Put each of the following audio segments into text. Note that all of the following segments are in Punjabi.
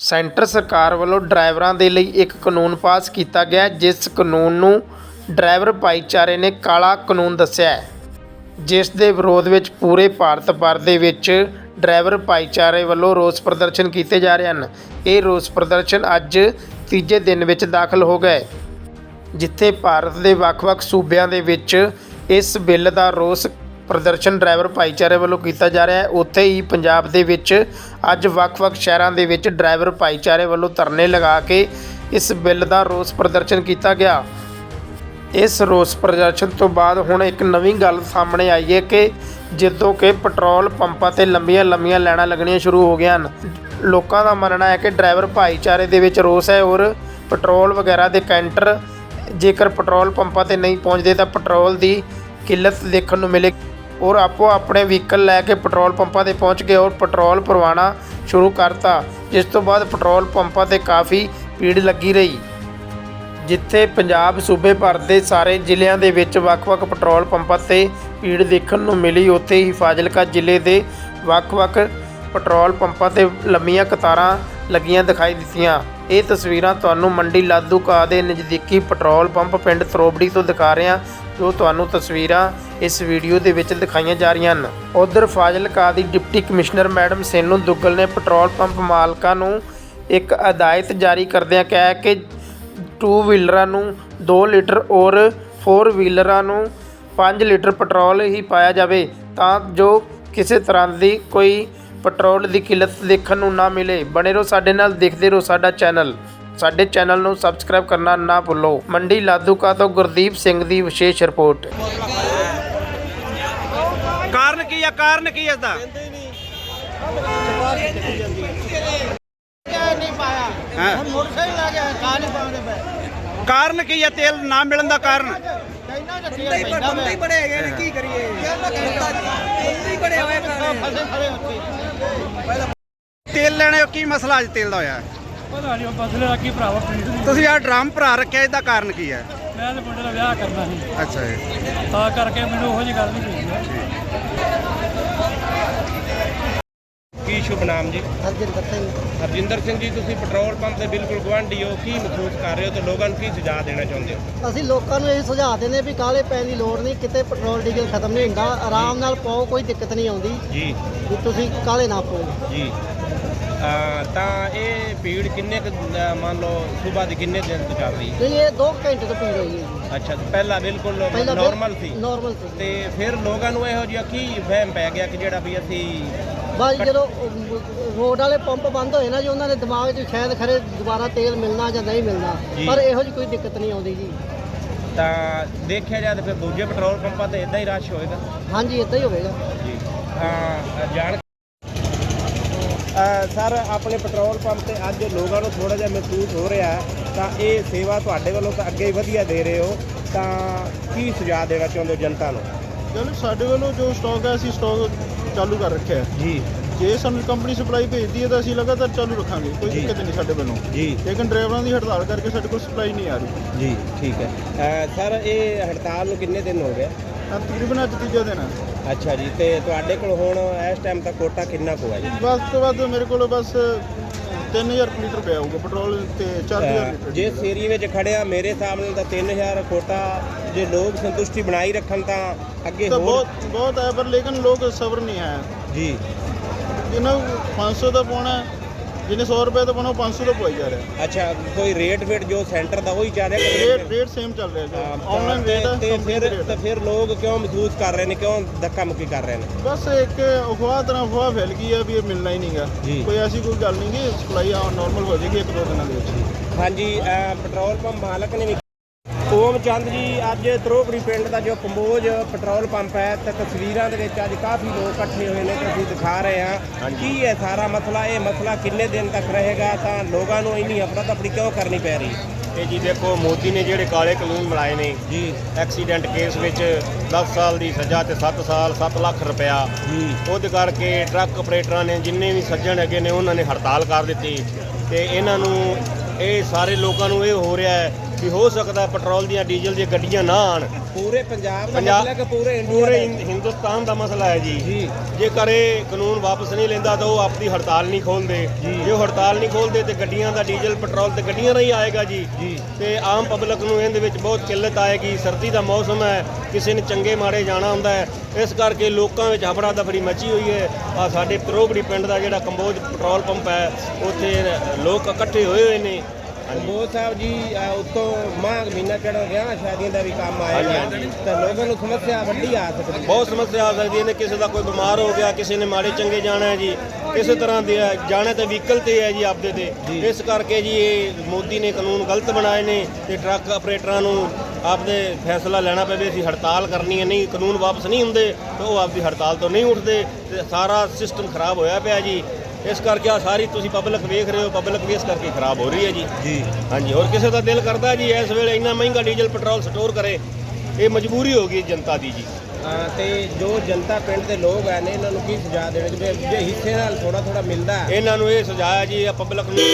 ਸੈਂਟਰ ਸਰਕਾਰ ਵੱਲੋਂ ਡਰਾਈਵਰਾਂ ਦੇ ਲਈ ਇੱਕ ਕਾਨੂੰਨ ਪਾਸ ਕੀਤਾ ਗਿਆ ਜਿਸ ਕਾਨੂੰਨ ਨੂੰ ਡਰਾਈਵਰ ਭਾਈਚਾਰੇ ਨੇ ਕਾਲਾ ਕਾਨੂੰਨ ਦੱਸਿਆ ਹੈ। ਜਿਸ ਦੇ ਵਿਰੋਧ ਵਿੱਚ ਪੂਰੇ ਭਾਰਤ ਭਰ ਦੇ ਵਿੱਚ ਡਰਾਈਵਰ ਭਾਈਚਾਰੇ ਵੱਲੋਂ ਰੋਸ ਪ੍ਰਦਰਸ਼ਨ ਕੀਤੇ ਜਾ ਰਹੇ ਹਨ। ਇਹ ਰੋਸ ਪ੍ਰਦਰਸ਼ਨ ਅੱਜ ਤੀਜੇ ਦਿਨ ਵਿੱਚ ਦਾਖਲ ਹੋ ਗਏ ਜਿੱਥੇ ਭਾਰਤ ਦੇ ਵੱਖ-ਵੱਖ ਸੂਬਿਆਂ ਦੇ ਵਿੱਚ ਇਸ ਬਿੱਲ ਦਾ ਰੋਸ ਪ੍ਰਦਰਸ਼ਨ ਡਰਾਈਵਰ ਭਾਈਚਾਰੇ ਵੱਲੋਂ ਕੀਤਾ ਜਾ ਰਿਹਾ ਹੈ। ਉੱਥੇ ਹੀ ਪੰਜਾਬ ਦੇ ਵਿੱਚ ਅੱਜ ਵੱਖ-ਵੱਖ ਸ਼ਹਿਰਾਂ ਦੇ ਵਿੱਚ ਡਰਾਈਵਰ ਭਾਈਚਾਰੇ ਵੱਲੋਂ ਧਰਨੇ ਲਗਾ ਕੇ ਇਸ ਬਿੱਲ ਦਾ ਰੋਸ ਪ੍ਰਦਰਸ਼ਨ ਕੀਤਾ ਗਿਆ। ਇਸ ਰੋਸ ਪ੍ਰਦਰਸ਼ਨ ਤੋਂ ਬਾਅਦ ਹੁਣ ਇੱਕ ਨਵੀਂ ਗੱਲ ਸਾਹਮਣੇ ਆਈ ਹੈ ਕਿ ਜਦੋਂ ਕਿ ਪੈਟਰੋਲ ਪੰਪਾਂ ਤੇ ਲੰਬੀਆਂ ਲੰਬੀਆਂ ਲਾਈਨਾਂ ਲੱਗਣੀਆਂ ਸ਼ੁਰੂ ਹੋ ਗਈਆਂ ਹਨ। ਲੋਕਾਂ ਦਾ ਮੰਨਣਾ ਹੈ ਕਿ ਡਰਾਈਵਰ ਭਾਈਚਾਰੇ ਦੇ ਵਿੱਚ ਰੋਸ ਹੈ ਔਰ ਪੈਟਰੋਲ ਵਗੈਰਾ ਦੇ ਕੈਂਟਰ ਜੇਕਰ ਪੈਟਰੋਲ ਪੰਪਾਂ ਤੇ ਨਹੀਂ ਪਹੁੰਚਦੇ ਤਾਂ ਪੈਟਰੋਲ ਦੀ ਕਿੱਲਤ ਦੇਖਣ ਨੂੰ ਮਿਲੇ। ਔਰ ਆਪੋ ਆਪਣੇ ਵਹੀਕਲ ਲੈ ਕੇ ਪੈਟਰੋਲ ਪੰਪਾਂ ਤੇ ਪਹੁੰਚ ਗਏ ਔਰ ਪੈਟਰੋਲ ਭਰਵਾਉਣਾ ਸ਼ੁਰੂ ਕਰਤਾ, ਜਿਸ ਤੋਂ ਬਾਅਦ ਪੈਟਰੋਲ ਪੰਪਾਂ ਤੇ ਕਾਫੀ ਭੀੜ ਲੱਗੀ ਰਹੀ, ਜਿੱਥੇ ਪੰਜਾਬ ਸੂਬੇ ਭਰ ਦੇ ਸਾਰੇ ਜ਼ਿਲ੍ਹਿਆਂ ਦੇ ਵਿੱਚ ਵੱਖ-ਵੱਖ ਪੈਟਰੋਲ ਪੰਪਾਂ ਤੇ ਭੀੜ ਦੇਖਣ ਨੂੰ ਮਿਲੀ। ਉੱਥੇ ਹੀ ਫਾਜ਼ਿਲਕਾ ਜ਼ਿਲ੍ਹੇ ਦੇ ਵੱਖ-ਵੱਖ ਪੈਟਰੋਲ ਪੰਪਾਂ ਤੇ ਲੰਮੀਆਂ ਕਤਾਰਾਂ ਲੱਗੀਆਂ ਦਿਖਾਈ ਦਿੱਤੀਆਂ। ਇਹ ਤਸਵੀਰਾਂ ਤੁਹਾਨੂੰ ਮੰਡੀ ਲਾਧੂਕਾ ਦੇ ਨਜ਼ਦੀਕੀ ਪੈਟਰੋਲ ਪੰਪ ਪਿੰਡ ਤਰੋਬੜੀ ਤੋਂ ਦਿਖਾ ਰਹੇ ਹਾਂ, ਜੋ ਤੁਹਾਨੂੰ ਤਸਵੀਰਾਂ ਇਸ ਵੀਡੀਓ ਦੇ ਵਿੱਚ ਦਿਖਾਈਆਂ ਜਾ ਰਹੀਆਂ ਹਨ। ਉਧਰ ਫਾਜ਼ਿਲਕਾ ਦੀ deputy commissioner madam Senu Duggal ਨੇ ਪੈਟਰੋਲ ਪੰਪ ਮਾਲਕਾਂ ਨੂੰ ਇੱਕ ਹਦਾਇਤ ਜਾਰੀ ਕਰਦਿਆਂ ਕਿਹਾ ਕਿ ਟੂ ਵੀਲਰਾਂ ਨੂੰ 2 ਲੀਟਰ ਔਰ 4 ਵੀਲਰਾਂ ਨੂੰ 5 ਲੀਟਰ ਪੈਟਰੋਲ ਹੀ ਪਾਇਆ ਜਾਵੇ, ਤਾਂ ਜੋ ਕਿਸੇ ਤਰ੍ਹਾਂ ਦੀ ਕੋਈ ਪੈਟਰੋਲ ਦੀ ਕਿੱਲਤ ਦੇਖਣ ਨੂੰ ਨਾ ਮਿਲੇ। ਬਣੇ ਰਹੋ ਸਾਡੇ ਨਾਲ ਦੇਖਦੇ ਰਹੋ ਸਾਡਾ ਚੈਨਲ। ਸਾਡੇ ਚੈਨਲ ਨੂੰ ਸਬਸਕ੍ਰਾਈਬ ਕਰਨਾ ਨਾ ਭੁੱਲੋ। ਮੰਡੀ ਲਾਧੂਕਾ ਤੋਂ ਗੁਰਦੀਪ ਸਿੰਘ ਦੀ ਵਿਸ਼ੇਸ਼ ਰਿਪੋਰਟ। ਕਾਰਨ ਕੀ ਆ? ਕਾਰਨ ਕੀ ਇਸ ਦਾ ਕਾਰਨ ਕੀ ਆ? ਤੇਲ ਨਾ ਮਿਲਣ ਦਾ ਕਾਰਨ? ਕਹਿੰਦਾ ਜੱਟੀ ਪੈਂਦਾ ਬੰਦੇ ਬੜੇ ਹੈਗੇ ਨੇ ਕੀ ਕਰੀਏ? ਬੰਦੇ ਬੜੇ ਹੋਏ ਫਸੇ ਖੜੇ ਉੱਥੇ ਤੇਲ ਲੈਣੇ ਕੀ ਮਸਲਾ ਅੱਜ ਤੇਲ ਦਾ ਹੋਇਆ? ਪਤਾ ਨਹੀਂ ਉਹ ਬਸਲੇ ਦਾ ਕੀ ਭਰਾਵਾ ਪ੍ਰੀਤ ਨਹੀਂ ਤੁਸੀਂ ਆ ਡਰਮ ਭਰਾ ਰੱਖਿਆ ਇਹਦਾ ਕਾਰਨ ਕੀ ਹੈ? ਮੈਂ ਤੇ ਮੁੰਡੇ ਦਾ ਵਿਆਹ ਕਰਨਾ ਸੀ। ਅੱਛਾ ਜੀ। ਤਾਂ ਕਰਕੇ ਮੈਨੂੰ ਉਹੋ ਜਿਹੀ ਗੱਲ ਨਹੀਂ ਕਹੀ ਕੀ ਸ਼ੁਭ ਨਾਮ ਜੀ? ਹਰਜਿੰਦਰ ਸਿੰਘ। ਹਰਜਿੰਦਰ ਸਿੰਘ ਜੀ ਤੁਸੀਂ ਪੈਟਰੋਲ ਪੰਪ ਦੇ ਬਿਲਕੁਲ ਗੁਆਂਢੀ ਹੋ ਕੀ ਮਹਿਸੂਸ ਕਰ ਰਹੇ ਹੋ ਤੇ ਲੋਕਾਂ ਨੂੰ ਕੀ ਸੁਝਾਅ ਦੇਣਾ ਚਾਹੁੰਦੇ ਹੋ? ਅਸੀਂ ਲੋਕਾਂ ਨੂੰ ਇਹ ਸੁਝਾਅ ਦਿੰਦੇ ਵੀ ਕਾਲੇ ਪੈਣ ਦੀ ਲੋੜ ਨਹੀਂ ਕਿਤੇ ਪੈਟਰੋਲ ਡੀਜ਼ਲ ਖਤਮ ਨਹੀਂ ਹੁੰਦਾ ਆਰਾਮ ਨਾਲ ਪਾਓ ਕੋਈ ਦਿੱਕਤ ਨਹੀਂ ਆਉਂਦੀ। ਜੀ। ਵੀ ਤੁਸੀਂ ਕਾਲੇ ਨਾ ਪਾਓ। ਜੀ। ਅਹ ਤਾਂ ਇਹ ਭੀੜ ਕਿੰਨੇ ਕੁ, ਅਹ ਮੰਨ ਲਓ ਸਵੇਰ ਦੀ ਕਿੰਨੇ ਦਿਨ ਤੋਂ ਚੱਲ ਰਹੀ ਹੈ? ਨਹੀਂ ਇਹ 2 ਘੰਟੇ ਤੋਂ ਪੀ ਰਹੀ ਹੈ ਜੀ। ਅੱਛਾ ਤੇ ਪਹਿਲਾਂ ਬਿਲਕੁਲ ਨਾਰਮਲ ਸੀ। ਨਾਰਮਲ ਸੀ। ਤੇ ਫਿਰ ਲੋਕਾਂ ਨੂੰ ਇਹੋ ਜਿਹਾ ਕੀ ਵਹਿਮ ਪੈ ਗਿਆ ਕਿ ਜਿਹੜਾ ਵੀ ਅਸੀਂ ਬਸ ਜਦੋਂ ਰੋਡ ਵਾਲੇ ਪੰਪ ਬੰਦ ਹੋਏ ਨਾ ਜੀ ਉਹਨਾਂ ਦੇ ਦਿਮਾਗ 'ਚ ਸ਼ਾਇਦ ਖਰੇ ਦੁਬਾਰਾ ਤੇਲ ਮਿਲਣਾ ਜਾਂ ਨਹੀਂ ਮਿਲਣਾ ਜੀ। ਪਰ ਇਹੋ ਜਿਹੀ ਕੋਈ ਦਿੱਕਤ ਨਹੀਂ ਆਉਂਦੀ ਜੀ। ਤਾਂ ਦੇਖਿਆ ਤਾਂ ਫਿਰ ਦੂਜੇ ਪੈਟਰੋਲ ਪੰਪਾਂ ਤੇ ਇਦਾਂ ਹੀ ਰਸ਼ ਹੋਏਗਾ। ਹਾਂਜੀ ਇਦਾਂ ਹੀ ਹੋਵੇਗਾ। ਜੀ। ਹਾਂ ਜਾਣ ਸਰ ਆਪਣੇ ਪੈਟਰੋਲ ਪੰਪ ਤੇ ਅੱਜ ਲੋਕਾਂ ਨੂੰ ਥੋੜਾ ਜਿਹਾ ਮਹਿਸੂਸ ਹੋ ਰਿਹਾ ਹੈ, ਤਾਂ ਇਹ ਸੇਵਾ ਤੁਹਾਡੇ ਵੱਲੋਂ ਤਾਂ ਅੱਗੇ ਹੀ ਵਧੀਆ ਦੇ ਰਹੇ ਹੋ ਤਾਂ ਕੀ ਸੁਝਾਅ ਦੇਣਾ ਚਾਹੁੰਦੇ ਹੋ ਜਨਤਾ ਨੂੰ? ਚਲੋ ਸਾਡੇ ਵੱਲੋਂ ਜੋ ਸਟਾਕ ਹੈ ਅਸੀਂ ਸਟਾਕ ਚਾਲੂ ਕਰ ਰੱਖਿਆ ਹੈ। ਜੀ। ਜੇ ਸਾਨੂੰ ਕੰਪਨੀ ਸਪਲਾਈ ਭੇਜਦੀ ਹੈ ਤਾਂ ਅਸੀਂ ਲਗਾਤਾਰ ਚਾਲੂ ਰੱਖਾਂਗੇ ਕੋਈ ਜੀ। ਦਿੱਕਤ ਨਹੀਂ ਸਾਡੇ ਵੱਲੋਂ। ਜੀ। ਲੇਕਿਨ ਡਰਾਈਵਰਾਂ ਦੀ ਹੜਤਾਲ ਕਰਕੇ ਸਾਡੇ ਕੋਲ ਸਪਲਾਈ ਨਹੀਂ ਆ ਰਹੀ। ਜੀ ਠੀਕ ਹੈ। ਸਰ ਇਹ ਹੜਤਾਲ ਨੂੰ ਕਿੰਨੇ ਦਿਨ ਹੋ ਗਏ? ਤਾਂ ਤਕਰੀਬਨ ਅੱਜ ਤੀਜਾ ਦਿਨ ਹੈ। ਅੱਛਾ ਜੀ ਤੇ ਤੁਹਾਡੇ ਕੋਲ ਹੁਣ ਇਸ ਟਾਈਮ ਤੱਕ ਕੋਟਾ ਕਿੰਨਾ ਕੁ ਹੈ? ਜੀ ਵੱਧ ਤੋਂ ਵੱਧ ਮੇਰੇ ਕੋਲ ਬਸ 3000 ਲੀਟਰ ਪਿਆ ਹੋਊਗਾ ਪੈਟਰੋਲ ਤੇ 4000 ਅਹ, ਲੀਟਰ। ਜੇ ਏਰੀਏ ਵਿੱਚ ਖੜਿਆ ਮੇਰੇ ਹਿਸਾਬ ਨਾਲ ਤਾਂ 3000 ਕੋਟਾ ਜੇ ਲੋਕ ਸੰਤੁਸ਼ਟੀ ਬਣਾਈ ਰੱਖਣ ਤਾਂ ਅੱਗੇ ਤਾਂ ਹੋਰ ਬਹੁਤ ਬਹੁਤ ਹੈ ਪਰ ਲੇਕਿਨ ਲੋਕ ਸਬਰ ਨਹੀਂ ਹੈ। ਜੀ। ਜਿਹਨਾਂ ਨੂੰ 500 ਦਾ ਪਾਉਣਾ ਹੈ, ਜਿਹਨੇ 100 ਰੁਪਏ ਪਾਉਣਾ ਉਹ 500 ਦਾ ਪਵਾਈ ਜਾ ਰਿਹਾ। ਅੱਛਾ ਕੋਈ ਰੇਟ ਫੇਟ ਜੋ ਸੈਂਟਰ ਦਾ ਉਹੀ ਚੱਲ ਰਿਹਾ ਕਿ ਰੇਟ ਰੇਟ ਸੇਮ ਚੱਲ ਰਿਹਾ ਹਾਂ, ਜੀ ਤਾਂ ਆਨਲਾਈਨ ਰੇਟ ਹੈ ਤੇ ਫਿਰ rate ਤੇ ਹੈ। ਫਿਰ ਲੋਕ ਕਿਉਂ ਮਹਿਸੂਸ ਕਰ ਰਹੇ ਨੇ ਕਿਉਂ ਧੱਕਾ ਮੁੱਕੀ ਕਰ ਰਹੇ ਨੇ? ਬਸ ਇੱਕ ਅਫਵਾਹ ਤਰ੍ਹਾਂ ਅਫਵਾਹ ਫੈਲ ਗਈ ਹੈ ਵੀ ਇਹ ਮਿਲਣਾ ਹੀ ਨਹੀਂਗਾ ਜੀ। ਕੋਈ ਐਸੀ ਕੋਈ ਗੱਲ ਨਹੀਂ ਗੀ ਸਪਲਾਈ ਆ ਨਾਰਮਲ ਹੋ ਜਾਏਗੀ ਇੱਕ ਦੋ ਦਿਨਾਂ ਦੇ ਵਿੱਚ। ਹਾਂਜੀ ਅਹ ਪੈਟਰੋਲ ਪੰਪ ਮਾਲਕ ਨੇ ਵੀ ਓਮ ਚੰਦ ਜੀ ਅੱਜ ਤਰੋਕੜੀ ਪਿੰਡ ਦਾ ਜੋ ਕੰਬੋਜ ਪੈਟਰੋਲ ਪੰਪ ਹੈ ਤੇ ਤਸਵੀਰਾਂ ਦੇ ਵਿੱਚ ਅੱਜ ਕਾਫੀ ਲੋਕ ਇਕੱਠੇ ਹੋਏ ਨੇ ਤੇ ਅਸੀਂ ਦਿਖਾ ਰਹੇ ਹਾਂ ਕੀ ਹੈ ਸਾਰਾ ਮਸਲਾ ਇਹ ਮਸਲਾ ਕਿੰਨੇ ਦਿਨ ਤੱਕ ਰਹੇਗਾ ਤਾਂ ਲੋਕਾਂ ਨੂੰ ਇੰਨੀ ਅਫਰਾ ਤਫਰੀ ਕਿਉਂ ਕਰਨੀ ਪੈ ਰਹੀ? ਇਹ ਜੀ ਦੇਖੋ ਮੋਦੀ ਨੇ ਜਿਹੜੇ ਕਾਲੇ ਕਾਨੂੰਨ ਬਣਾਏ ਨੇ ਜੀ। ਐਕਸੀਡੈਂਟ ਕੇਸ ਵਿੱਚ 10 ਸਾਲ ਦੀ ਸਜ਼ਾ ਤੇ 7 ਸਾਲ 7 ਲੱਖ ਰੁਪਇਆ। ਜੀ। ਉਹਦੇ ਕਰਕੇ ਟਰੱਕ ਆਪਰੇਟਰਾਂ ਨੇ ਜਿੰਨੇ ਵੀ ਸੱਜਣ ਹੈਗੇ ਨੇ ਉਹਨਾਂ ਨੇ ਹੜਤਾਲ ਕਰ ਦਿੱਤੀ। ਤੇ ਇਹਨਾਂ ਨੂੰ ਇਹ ਸਾਰੇ ਲੋਕਾਂ ਨੂੰ ਇਹ ਹੋ ਰਿਹਾ ਹੈ ਵੀ ਹੋ ਸਕਦਾ ਪੈਟਰੋਲ ਦੀਆਂ ਡੀਜ਼ਲ ਦੀਆਂ ਗੱਡੀਆਂ ਨਾ ਆਣ। ਪੂਰੇ ਪੰਜਾਬ ਦਾ ਪੰਜਾਬ- ਮਸਲਾ ਕਿ ਪੂਰੇ ਇੰਡੀਆ ਪੂਰੇ? ਹਿੰ- ਹਿੰਦੁਸਤਾਨ ਦਾ ਮਸਲਾ ਹੈ ਜੀ। ਜੀ। ਜੇਕਰ ਇਹ ਕਾਨੂੰਨ ਵਾਪਸ ਨਹੀਂ ਲੈਂਦਾ ਤਾਂ ਉਹ ਆਪਣੀ ਹੜਤਾਲ ਨਹੀਂ ਖੋਲਦੇ ਜੇ। ਉਹ ਹੜਤਾਲ ਨਹੀਂ ਖੋਲਦੇ ਤੇ ਗੱਡੀਆਂ ਦਾ ਡੀਜ਼ਲ ਪੈਟਰੋਲ ਤੇ ਗੱਡੀਆਂ ਨਹੀਂ ਆਏਗਾ ਜੀ। ਤੇ ਆਮ ਪਬਲਿਕ ਨੂੰ ਇਹਦੇ ਵਿੱਚ ਬਹੁਤ ਕਿੱਲਤ ਆਏਗੀ। ਸਰਦੀ ਦਾ ਮੌਸਮ ਹੈ ਕਿਸੇ ਨੇ ਚੰਗੇ ਮਾੜੇ ਜਾਣਾ ਹੁੰਦਾ ਹੈ। ਇਸ ਕਰਕੇ ਲੋਕਾਂ ਵਿੱਚ ਹਫੜਾ ਦਫੜੀ ਮਚੀ ਹੋਈ ਹੈ। ਆ ਸਾਡੇ ਤਰੋਬੜੀ ਪਿੰਡ ਦਾ ਜਿਹੜਾ ਕੰਬੋਜ ਪੈਟਰੋਲ ਪੰਪ ਹੈ ਉੱਥੇ ਲੋਕ ਇਕੱਠੇ ਹੋਏ ਹੋਏ ਨੇ। ਬੋਧ ਸਾਹਿਬ ਜੀ ਉੱਤੋਂ ਮਾਘ ਮਹੀਨਾ ਚੜ੍ਹ ਗਿਆ ਸ਼ਾਦੀਆਂ ਦਾ ਵੀ ਕੰਮ ਆਏਗਾ ਤਾਂ ਲੋਕਾਂ ਨੂੰ ਸਮੱਸਿਆ ਵੱਡੀ ਆ ਸਕਦੀ ਬਹੁਤ ਸਮੱਸਿਆ ਆ ਸਕਦੀ ਹੈ। ਕਿਸੇ ਦਾ ਕੋਈ ਬਿਮਾਰ ਹੋ ਗਿਆ ਕਿਸੇ ਨੇ ਮਾੜੇ ਚੰਗੇ ਜਾਣਾ ਹੈ ਜੀ ਕਿਸੇ ਤਰ੍ਹਾਂ ਦੇ ਜਾਣਾ ਤੇ ਵਹੀਕਲ ਤੇ ਹੈ ਜੀ ਆਪਦੇ ਤੇ। ਇਸ ਕਰਕੇ ਜੀ ਇਹ ਮੋਦੀ ਨੇ ਕਾਨੂੰਨ ਗਲਤ ਬਣਾਏ ਨੇ ਤੇ ਟਰੱਕ ਆਪਰੇਟਰਾਂ ਨੂੰ ਆਪਦੇ ਫੈਸਲਾ ਲੈਣਾ ਪਵੇ। ਅਸੀਂ ਹੜਤਾਲ ਕਰਨੀ ਹੈ ਨਹੀਂ ਕਾਨੂੰਨ ਵਾਪਸ ਨਹੀਂ ਹੁੰਦੇ ਤਾਂ ਉਹ ਆਪਦੀ ਹੜਤਾਲ ਤੋਂ ਨਹੀਂ ਉੱਠਦੇ ਤੇ ਸਾਰਾ ਸਿਸਟਮ ਖਰਾਬ ਹੋਇਆ ਪਿਆ ਜੀ। ਇਸ ਕਰਕੇ ਆ ਸਾਰੀ ਤੁਸੀਂ ਪਬਲਿਕ ਵੇਖ ਰਹੇ ਹੋ ਪਬਲਿਕ ਵੀ ਇਸ ਕਰਕੇ ਖਰਾਬ ਹੋ ਰਹੀ ਹੈ ਜੀ। ਜੀ। ਹਾਂਜੀ ਹੋਰ ਕਿਸੇ ਦਾ ਦਿਲ ਕਰਦਾ ਜੀ ਇਸ ਵੇਲੇ ਇੰਨਾ ਮਹਿੰਗਾ ਡੀਜ਼ਲ ਪੈਟਰੋਲ ਸਟੋਰ ਕਰੇ ਇਹ ਮਜਬੂਰੀ ਹੋ ਗਈ ਜਨਤਾ ਦੀ ਜੀ। ਤੇ ਜੋ ਜਨਤਾ ਪਿੰਡ ਦੇ ਲੋਕ ਹੈ ਨੇ ਇਹਨਾਂ ਨੂੰ ਕੀ ਸੁਝਾਅ ਦੇਣੇ ਜੇ ਜੇ ਹਿੱਸੇ ਨਾਲ ਥੋੜਾ ਥੋੜਾ ਮਿਲਦਾ ਹੈ। ਇਹਨਾਂ ਨੂੰ ਇਹ ਸੁਝਾਇਆ ਜੀ ਆ ਪਬਲਿਕ ਨੂੰ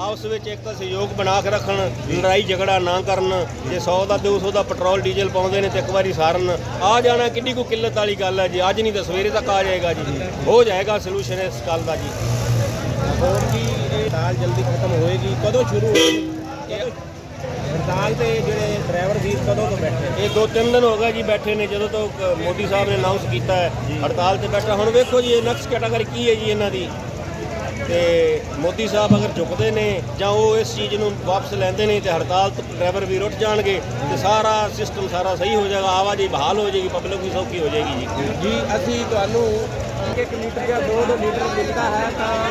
ਆਪਸ ਵਿੱਚ ਇੱਕ ਤਾਂ ਸਹਿਯੋਗ ਬਣਾ ਕੇ ਰੱਖਣ ਲੜਾਈ ਝਗੜਾ ਨਾ ਕਰਨ ਜੇ 100 ਦਾ 200 ਦਾ ਪੈਟਰੋਲ ਡੀਜ਼ਲ ਪਾਉਂਦੇ ਨੇ ਤੇ ਇੱਕ ਵਾਰੀ ਸਾਰਨ ਆ ਜਾਣਾ ਕਿੰਨੀ ਕੋ ਕਿੱਲਤ ਵਾਲੀ ਗੱਲ ਹੈ ਜੀ ਅੱਜ ਨਹੀਂ ਤਾਂ ਸਵੇਰੇ ਤੱਕ ਆ ਜਾਏਗਾ ਜੀ। ਹੋ ਜਾਏਗਾ ਸੋਲੂਸ਼ਨ ਇਸ ਗੱਲ ਦਾ ਜੀ। ਹੋਰ ਇਹ ਹੜਤਾਲ ਜਲਦੀ ਖਤਮ ਹੋਏਗੀ ਕਦੋਂ ਸ਼ੁਰੂ ਹੋਏਗੀ? ਕਦੋਂ ਹੜਤਾਲ ਤੇ ਜਿਹੜੇ ਡਰਾਈਵਰ ਸੀ ਕਦੋਂ ਤੋਂ ਬੈਠੇ? ਇਹ ਦੋ ਤਿੰਨ ਦਿਨ ਹੋ ਗਏ ਜੀ ਬੈਠੇ ਨੇ ਜਦੋਂ ਤੋਂ ਕ- ਮੋਦੀ ਸਾਹਿਬ ਨੇ ਅਨਾਉਂਸ ਕੀਤਾ ਹੈ ਹੜਤਾਲ ਤੇ ਬੈਠਾ। ਹੁਣ ਵੇਖੋ ਜੀ ਇਹ ਨੈਕਸਟ ਕੈਟਾਗਰੀ ਕੀ ਹੈ ਜੀ ਇਹਨਾਂ ਦੀ? ਤੇ ਮੋਦੀ ਸਾਹਿਬ ਅਗਰ ਝੁਕਦੇ ਨੇ ਜਾਂ ਉਹ ਇਸ ਚੀਜ਼ ਨੂੰ ਵਾਪਸ ਲੈਂਦੇ ਨੇ ਤੇ ਹੜਤਾਲ ਤੋਂ ਡਰਾਈਵਰ ਵੀ ਰੁੱਟ ਜਾਣਗੇ ਤੇ ਸਾਰਾ ਸਿਸਟਮ ਸਾਰਾ ਸਹੀ ਹੋ ਜਾਏਗਾ ਆਵਾਜਾਈ ਬਹਾਲ ਹੋ ਜਾਏਗੀ ਪਬਲਿਕ ਵੀ ਸੌਖੀ ਹੋ ਜਾਏਗੀ ਜੀ। ਜੀ ਅਸੀਂ ਤੁਹਾਨੂੰ 1 ਲੀਟਰ ਜਾਂ 2 ਲੀਟਰ ਮਿਲਦਾ ਹੈ ਤਾਂ